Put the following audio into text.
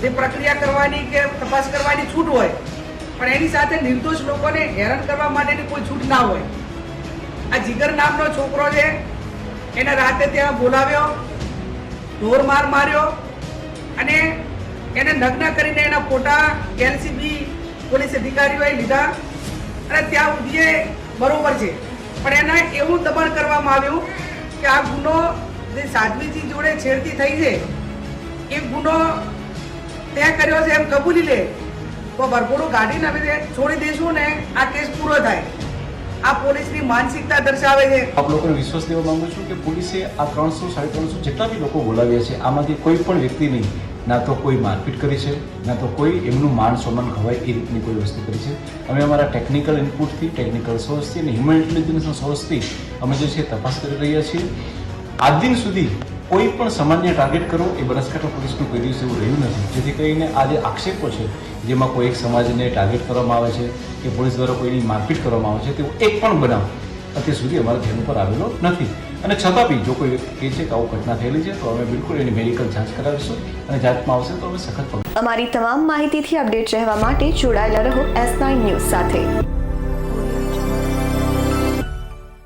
જે પ્રક્રિયા કરવાની કે તપાસ કરવાની છૂટ હોય, પણ એની સાથે નિર્દોષ લોકોને હેરાન કરવા માટેની કોઈ છૂટ ના હોય. આ જીગર નામનો છોકરો છે, એને રાતે ત્યાં બોલાવ્યો, ઢોર માર માર્યો, અને એને નગ્ન કરીને એના ફોટા એલસીબી પોલીસ અધિકારીઓએ લીધા. અને ત્યાં સુધી બરોબર છે. પણ એને એવું દબાણ કરવામાં આવ્યું કે આ ગુનો જે સાધ્વીજી જોડે છેડતી થઈ છે, એ ગુનો તે કર્યો છે એમ કબૂલી લે. તો ભરપૂરું ગાડીને અમે છોડી દઈશું ને આ કેસ પૂરો થાય. આ પોલીસની માનસિકતા દર્શાવે છે. આપ લોકોને વિશ્વાસ દેવા માંગુ છું કે પોલીસે આ ત્રણસો સાડી ત્રણસો જેટલા બી લોકો બોલાવ્યા આમાંથી કોઈ પણ વ્યક્તિની ના તો કોઈ મારપીટ કરી છે, ના તો કોઈ એમનું માન સન્માન ખવાય એ રીતની કોઈ વસ્તુ કરી છે. અમે અમારા ટેકનિકલ ઇનપુટથી, ટેકનિકલ સોર્સથી અને હ્યુમન ઇન્ટેલિજન્સના સોર્સથી અમે જે છે તપાસ કરી રહ્યા છીએ. આજ દિન સુધી કોઈ પણ સમાજને ટાર્ગેટ કરો, એ બનાસકાંઠા પોલીસનું કોઈ દિવસ એવું રહ્યું નથી. જેથી કરીને આ જે આક્ષેપો છે, જેમાં કોઈ એક સમાજને ટાર્ગેટ કરવામાં આવે છે, કે પોલીસ દ્વારા કોઈની મારપીટ કરવામાં આવે છે તેવો એક પણ બનાવ અત્યાર સુધી અમારા ધ્યાન ઉપર આવેલો નથી. અને છતાં બી જો કોઈ કહે છે કે આવું ઘટના થયેલી છે, તો અમે બિલકુલ એની મેડિકલ જાંચ કરાવીશું અને જાંચમાં આવશે તો અમે સખત અમારી તમામ માહિતીથી અપડેટ રહેવા માટે જોડાયેલા રહો એસ નાઇન ન્યૂઝ સાથે.